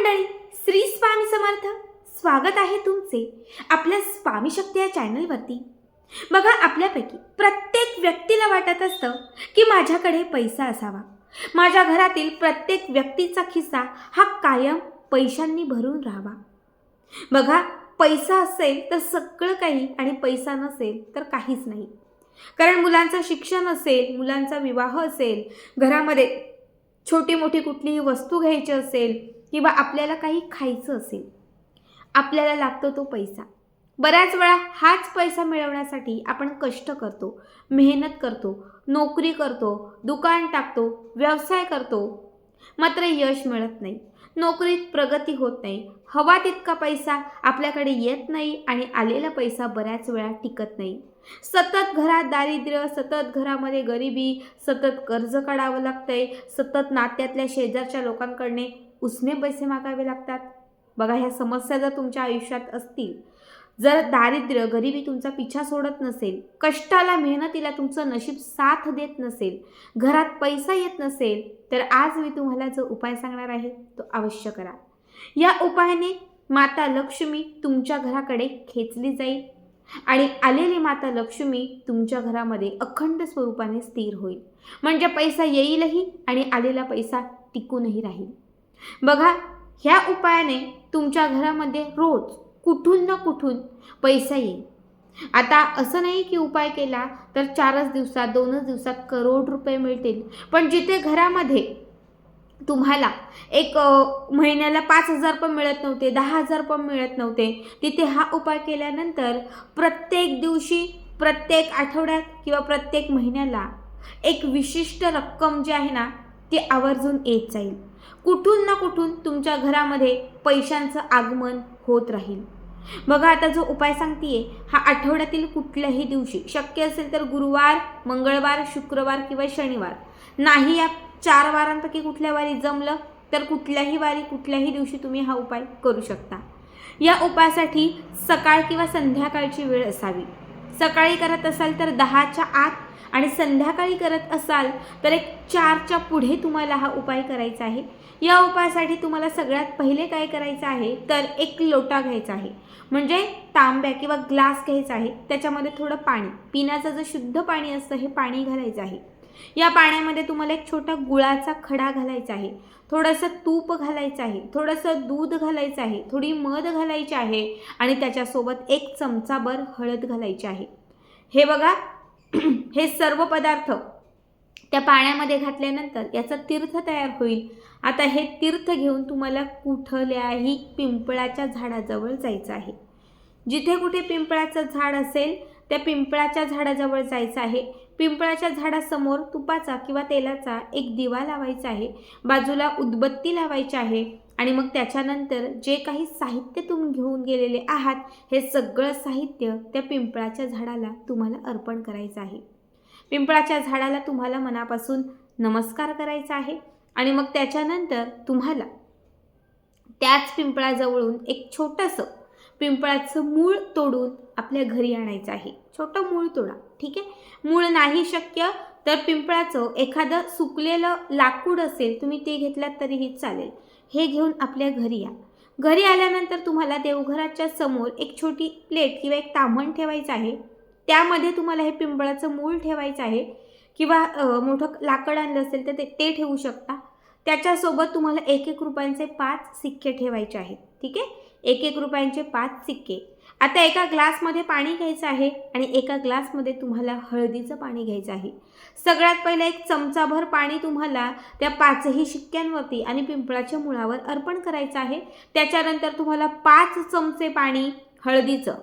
मंडळी श्री स्वामी समर्थ. स्वागत आहे तुमचे आपल्या स्वामी शक्ती या चॅनलवरती. बघा आपल्यापैकी प्रत्येक व्यक्तीला वाटत असतं की माझ्याकडे पैसा असावा. माझ्या घरातील प्रत्येक व्यक्तीचा खिस्सा हा कायम पैशांनी भरून राहावा. बघा पैसा असेल तर सगळं काही आणि पैसा नसेल तर काहीच नाही. कारण मुलांचं शिक्षण असेल मुलांचा विवाह असेल घरामध्ये छोटी मोठी कुठलीही वस्तू घ्यायची असेल किंवा आपल्याला काही खायचं असेल आपल्याला लागतो तो पैसा. बऱ्याच वेळा हाच पैसा मिळवण्यासाठी आपण कष्ट करतो मेहनत करतो नोकरी करतो दुकान टाकतो व्यवसाय करतो. मात्र यश मिळत नाही. नोकरीत प्रगती होत नाही. हवा तितका पैसा आपल्याकडे येत नाही आणि आलेला पैसा बऱ्याच वेळा टिकत नाही. सतत घरात दारिद्र्य सतत घरामध्ये गरिबी सतत कर्ज काढावं लागतंय सतत नात्यातल्या शेजारच्या लोकांकडने उसने पैसे मागावे लागतात? बघा ह्या समस्या जर तुमच्या आयुष्यात असतील जर दारिद्र्य गरिबी तुमचा पिछा सोडत नसेल कष्टाला मेहनतीला तुमचं नशीब साथ देत नसेल घरात पैसा येत नसेल तर आज मी तुम्हाला जो उपाय सांगणार आहे तो अवश्य करा. या उपायाने माता लक्ष्मी तुमच्या घराकडे खेचली जाईल आणि आलेली माता लक्ष्मी तुमच्या घरामध्ये अखंड स्वरूपाने स्थिर होईल. म्हणजे पैसा येईलही आणि आलेला पैसा टिकूनही राहील. बघा ह्या उपायाने तुमच्या घरामध्ये रोज कुठून ना कुठून पैसा येईल. आता असं नाही की उपाय केला तर चारच दिवसात दोनच दिवसात करोड रुपये मिळतील. पण जिथे घरामध्ये तुम्हाला एक महिन्याला पाच हजार पण मिळत नव्हते दहा हजार पण मिळत नव्हते तिथे हा उपाय केल्यानंतर प्रत्येक दिवशी प्रत्येक आठवड्यात किंवा प्रत्येक महिन्याला एक विशिष्ट रक्कम जी आहे ना ती आवर्जून येत जाईल. कुठून ना कुठून तुमच्या घरामध्ये पैशांचं आगमन होत राहील. बघा आता जो उपाय सांगतेय हा आठवड्यातील कुठल्याही दिवशी शक्य असेल तर गुरुवार मंगळवार शुक्रवार किंवा शनिवार. नाही या चार वारांपैकी कुठल्या वारी जमलं तर कुठल्याही वारी कुठल्याही दिवशी तुम्ही हा उपाय करू शकता. या उपायासाठी सकाळ किंवा संध्याकाळची वेळ असावी. सकाळी करत असाल तर दहाच्या आत आणि संध्याकाळी करत असाल तर एक चारच्या पुढे तुम्हाला हा उपाय करायचा आहे. या उपायासाठी तुम्हाला सगळ्यात पहिले काय करायचं आहे? तर एक लोटा घ्यायचा आहे. म्हणजे तांब्या किंवा ग्लास घ्यायचा आहे. त्याच्यामध्ये थोडं पाणी पिण्याचं जे शुद्ध पाणी असतं हे पाणी घालायचं आहे. या पाण्यामध्ये तुम्हाला एक छोटा गुळाचा खडा घालायचा आहे. थोडंसं तूप घालायचं आहे. थोडंसं दूध घालायचं आहे. थोडी मध घालायची आहे आणि त्याच्यासोबत एक चमचाभर हळद घालायची आहे. हे बघा हे सर्व पदार्थ त्या पाण्यामध्ये घातल्यानंतर याचा तीर्थ तयार होईल. आता हे तीर्थ घेऊन तुम्हाला कुठल्याही पिंपळाच्या झाडाजवळ जायचं आहे. जिथे कुठे पिंपळाचं झाड असेल त्या पिंपळाच्या झाडाजवळ जायचं आहे. पिंपळाच्या झाडासमोर तुपाचा किंवा तेलाचा एक दिवा लावायचा आहे. बाजूला उदबत्ती लावायची आहे आणि मग त्याच्यानंतर जे काही साहित्य तुम्ही घेऊन गेलेले आहात हे सगळं साहित्य त्या पिंपळाच्या झाडाला तुम्हाला अर्पण करायचं आहे. पिंपळाच्या झाडाला तुम्हाला मनापासून नमस्कार करायचा आहे आणि मग त्याच्यानंतर तुम्हाला त्याच पिंपळाजवळून एक छोटंसं पिंपळाचं मूळ तोडून आपल्या घरी आणायचं आहे. छोटं मूळ तोडा ठीक आहे? मूळ नाही शक्य तर पिंपळाचं एखादं सुकलेलं लाकूड असेल तुम्ही ते घेतलात तरीही चालेल. हे घेऊन आपल्या घरी या. घरी आल्यानंतर तुम्हाला देवघराच्या समोर एक छोटी प्लेट किंवा एक तामण ठेवायचं आहे. त्यामध्ये तुम्हाला हे पिंपळाचं मूळ ठेवायचं आहे किंवा मोठं लाकड आणलं असेल तर ते ते ठेवू शकता. त्याच्यासोबत तुम्हाला एक एक रुपयांचे पाच सिक्के ठेवायचे आहेत ठीक आहे? एक एक रुपयांचे पाच सिक्के. आता एका ग्लासमध्ये पाणी घ्यायचं आहे आणि एका ग्लासमध्ये तुम्हाला हळदीचं पाणी घ्यायचं आहे. सगळ्यात पहिलं एक चमचाभर पाणी तुम्हाला त्या पाचही शिक्क्यांवरती आणि पिंपळाच्या मुळावर अर्पण करायचं आहे. त्याच्यानंतर तुम्हाला पाच चमचे पाणी हळदीचं.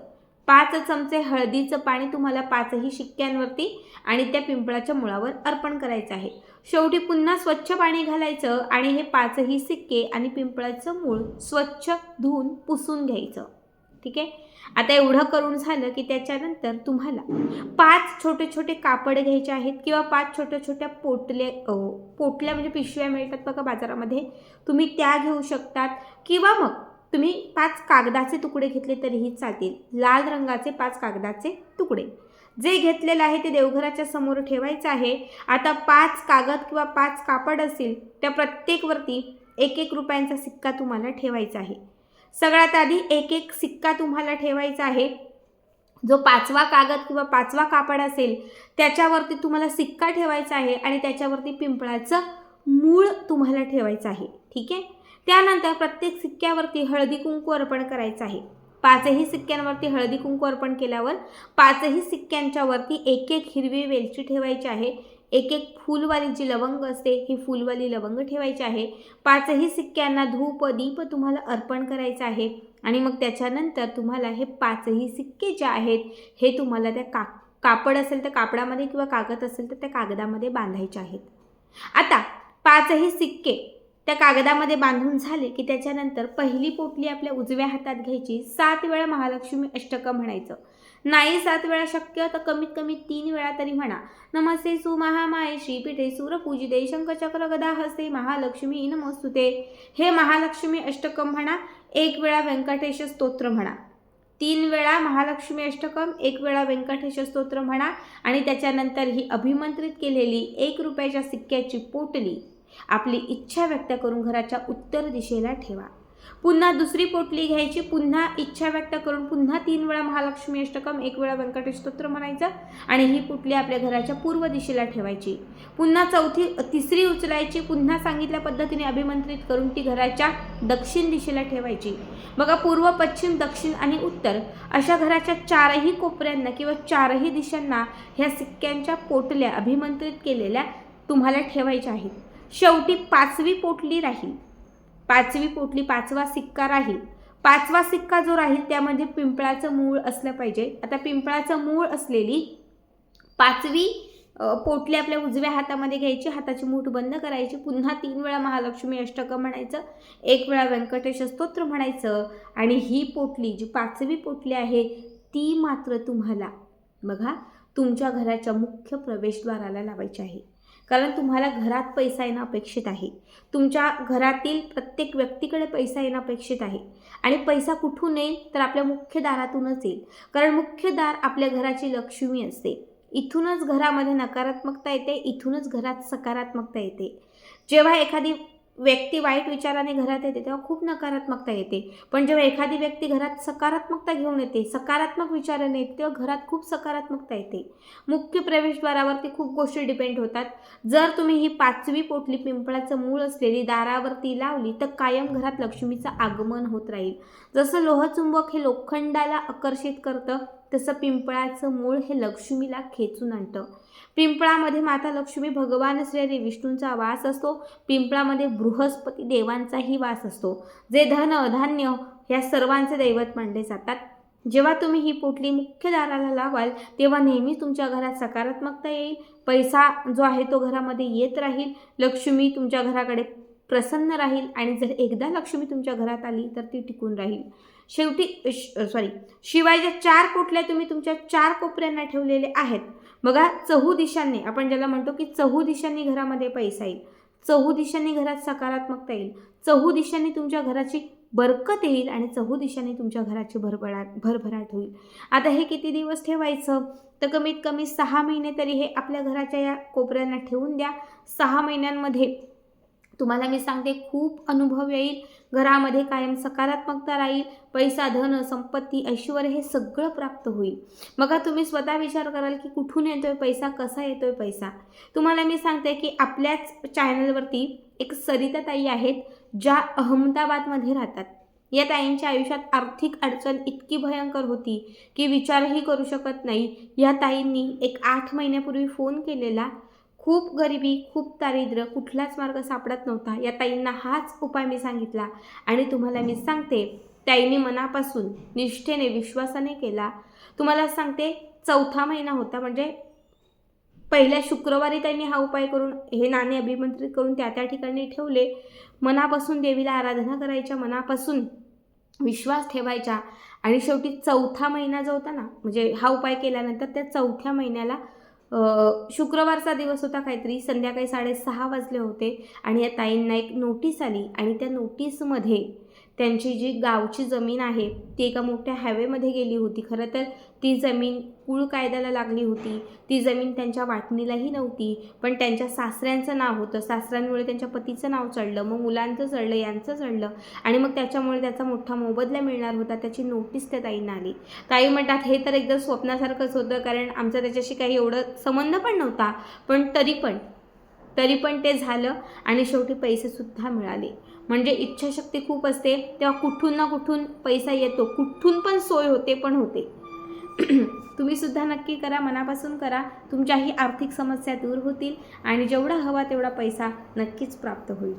पाच चमचे हळदीचं पाणी तुम्हाला पाचही शिक्क्यांवरती आणि त्या पिंपळाच्या मुळावर अर्पण करायचं आहे. शेवटी पुन्हा स्वच्छ पाणी घालायचं आणि हे पाचही सिक्के आणि पिंपळाचं मूळ स्वच्छ धुवून पुसून घ्यायचं. ठीक आहे? आता एवढं करून झालं की त्याच्यानंतर तुम्हाला पाच छोटे छोटे कापड घ्यायचे आहेत किंवा पाच छोट्या छोट्या पोटले पोटल्या म्हणजे पिशव्या मिळतात बघा बाजारामध्ये. तुम्ही त्या घेऊ शकतात किंवा मग तुम्ही पाच कागदाचे तुकडे घेतले तरीही चालतील. लाल रंगाचे पाच कागदाचे तुकडे. जे घेतलेलं आहे ते देवघराच्या समोर ठेवायचं आहे. आता पाच कागद किंवा पाच कापड असतील त्या प्रत्येकवरती एक एक रुपयांचा सिक्का तुम्हाला ठेवायचा आहे. सगळ्यात आधी एक एक सिक्का तुम्हाला ठेवायचा आहे. जो पाचवा कागद किंवा पाचवा कापड असेल त्याच्यावरती तुम्हाला सिक्का ठेवायचा आहे आणि त्याच्यावरती पिंपळाचं मूळ तुम्हाला ठेवायचं आहे. ठीक आहे? त्यानंतर प्रत्येक सिक्क्यावरती हळदी कुंकू अर्पण करायचं आहे. पाचही सिक्क्यांवरती हळदी कुंकू अर्पण केल्यावर पाचही सिक्क्यांच्या वरती एक एक हिरवी वेलची ठेवायची आहे. एक एक फुलवाली जी लवंग असते ही फुलवाली लवंग ठेवायची आहे. पाचही सिक्क्यांना धूप दीप तुम्हाला अर्पण करायचं आहे. आणि मग त्याच्यानंतर तुम्हाला हे पाचही सिक्के जे आहेत हे तुम्हाला त्या का कापड असेल तर कापडामध्ये किंवा कागद असेल तर त्या कागदामध्ये बांधायचे आहेत. आता पाचही सिक्के त्या कागदामध्ये बांधून झाले की त्याच्यानंतर पहिली पोटली आपल्या उजव्या हातात घ्यायची. सात वेळा महालक्ष्मी अष्टक म्हणायचं. नाही सात वेळा शक्य तर कमीत कमी तीन वेळा तरी म्हणा. नमस्ते सु महामाये श्रीपीठे सूरपूजिते शंखचक्र गदा हस्ते महालक्ष्मी नमोस्तुते. हे महालक्ष्मी अष्टकम म्हणा एक वेळा व्यंकटेश स्तोत्र म्हणा. तीन वेळा महालक्ष्मी अष्टकम एक वेळा व्यंकटेश स्तोत्र म्हणा आणि त्याच्यानंतर ही अभिमंत्रित केलेली एक रुपयाच्या सिक्क्याची पोटली. आपली इच्छा व्यक्त करून घराच्या उत्तर दिशेला ठेवा. पुन्हा दुसरी पोटली घ्यायची पुन्हा इच्छा व्यक्त करून पुन्हा तीन वेळा महालक्ष्मी अष्टकम एक वेळा व्यंकटेश स्तोत्र म्हणायचं आणि ही पोटली आपल्या घराच्या पूर्व दिशेला ठेवायची. पुन्हा चौथी तिसरी उचलायची पुन्हा सांगितल्या पद्धतीने अभिमंत्रित करून ती घराच्या दक्षिण दिशेला ठेवायची. बघा पूर्व पश्चिम दक्षिण आणि उत्तर अशा घराच्या चारही कोपऱ्यांना किंवा चारही दिशांना ह्या सिक्क्यांच्या पोटल्या अभिमंत्रित केलेल्या तुम्हाला ठेवायच्या आहेत. शेवटी पाचवी पोटली राहील. पाचवी पोटली पाचवा सिक्का राहील. पाचवा सिक्का जो राहील त्यामध्ये म्हणजे पिंपळाचं मूळ असलं पाहिजे. आता पिंपळाचं मूळ असलेली पाचवी पोटली आपल्या उजव्या हातामध्ये घ्यायची. हाताची मूठ बंद करायची. पुन्हा तीन वेळा महालक्ष्मी अष्टकं म्हणायचं. एक वेळा व्यंकटेश स्तोत्र म्हणायचं. आणि ही पोटली जी पाचवी पोटली आहे ती मात्र तुम्हाला बघा तुमच्या घराच्या मुख्य प्रवेशद्वाराला लावायची आहे. कारण तुम्हाला घरात पैसा येणं अपेक्षित आहे. तुमच्या घरातील प्रत्येक व्यक्तीकडे पैसा येणं अपेक्षित आहे. आणि पैसा कुठून येईल? तर आपल्या मुख्य दारातूनच येईल. कारण मुख्य दार आपल्या घराची लक्ष्मी असते. इथूनच घरामध्ये नकारात्मकता येते इथूनच घरात सकारात्मकता येते. जेव्हा एखादी व्यक्ती वाईट विचाराने घरात येते तेव्हा खूप नकारात्मकता येते. पण जेव्हा एखादी व्यक्ती घरात सकारात्मकता घेऊन येते सकारात्मक विचाराने येते तेव्हा घरात खूप सकारात्मकता येते. मुख्य प्रवेशद्वारावरती खूप गोष्टी डिपेंड होतात. जर तुम्ही ही पाचवी पोटली पिंपळाचं मूळ असलेली दारावरती लावली तर कायम घरात लक्ष्मीचं आगमन होत राहील. जसं लोहचुंबक हे लोखंडाला आकर्षित करतं तसं पिंपळाचं मूळ हे लक्ष्मीला खेचून आणतं. पिंपळामध्ये माता लक्ष्मी भगवान श्री विष्णूंचा वास असतो. पिंपळामध्ये बृहस्पती देवांचाही वास असतो. जे धन धान्य या सर्वांचे दैवत मानले जातात. जेव्हा तुम्ही ही पोटली मुख्य दाराला लावाल तेव्हा नेहमी तुमच्या घरात सकारात्मकता येईल. पैसा जो आहे तो घरामध्ये येत राहील. लक्ष्मी तुमच्या घराकडे प्रसन्न राहील आणि जर एकदा लक्ष्मी तुमच्या घरात आली तर ती टिकून राहील. शेवटी सॉरी शिवाय ज्या चार कोटल्या तुम्ही तुमच्या चार कोपऱ्यांना ठेवलेले आहेत बघा चहू दिशांनी आपण ज्याला म्हणतो की चहू दिशांनी घरामध्ये पैसा येईल. चहू दिशांनी घरात सकारात्मकता येईल. चहू दिशांनी तुमच्या घराची बरकत येईल आणि चहू दिशांनी तुमच्या घराची भरभराट भरभराट होईल. आता हे किती दिवस ठेवायचं? तर कमीत कमी सहा महिने तरी हे आपल्या घराच्या या कोपऱ्यांना ठेवून द्या. सहा महिन्यांमध्ये तुम्हाला मी सांगते खूप अनुभव येईल. घरामध्ये कायम सकारात्मकता राहील. पैसा धन संपत्ती ऐश्वर हे सगळं प्राप्त होईल. मग तुम्ही स्वतः विचार कराल की कुठून येतोय पैसा कसा येतोय पैसा? तुम्हाला मी सांगते की आपल्याच चॅनलवरती एक सरिता ताई आहेत ज्या अहमदाबादमध्ये राहतात. या ताईंच्या आयुष्यात आर्थिक अडचण इतकी भयंकर होती की विचारही करू शकत नाही. या ताईंनी एक आठ महिन्यापूर्वी फोन केलेला. खूप गरिबी खूप दारिद्र्य कुठलाच मार्ग सापडत नव्हता. या ताईंना हाच उपाय मी सांगितला आणि तुम्हाला मी सांगते ताईंनी मनापासून निष्ठेने विश्वासाने केला. तुम्हाला सांगते चौथा महिना होता म्हणजे पहिल्या शुक्रवारी त्यांनी हा उपाय करून हे नाणे अभिमंत्रित करून त्या त्या ठिकाणी ठेवले. मनापासून देवीला आराधना करायच्या मनापासून विश्वास ठेवायचा आणि शेवटी चौथा महिना जो होता ना म्हणजे हा उपाय केल्यानंतर त्या चौथ्या महिन्याला शुक्रवारचा दिवस होता काहीतरी. संध्याकाळी साडेसहा वाजले होते आणि या ताईंना एक नोटीस आली आणि त्या नोटीसमध्ये त्यांची जी गावची जमीन आहे ती एका मोठ्या हायवेमध्ये गेली होती. खरं तर ती जमीन कुळ कायद्याला लागली होती. ती जमीन त्यांच्या वाटणीलाही नव्हती पण त्यांच्या सासऱ्यांचं नाव होतं. सासऱ्यांमुळे त्यांच्या पतीचं नाव चढलं मग मुलांचं चढलं यांचं चढलं आणि मग त्याच्यामुळे त्याचा मोठा मोबदला मिळणार होता त्याची नोटीस त्या ताईंना आली. ताई म्हणतात हे तर एकदम स्वप्नासारखंच होतं कारण आमचा त्याच्याशी काही एवढं संबंध पण नव्हता पण तरी पण तरी पण ते झालं आणि शेवटी पैसेसुद्धा मिळाले. म्हणजे इच्छाशक्ती खूप असते तेव्हा कुठून ना कुठून पैसा येतो. कुठून पण सोय होते पण होते. तुम्ही सुद्धा नक्की करा मनापासून करा. तुमच्याही आर्थिक समस्या दूर होतील आणि जेवढा हवा तेवढा पैसा नक्कीच प्राप्त होईल.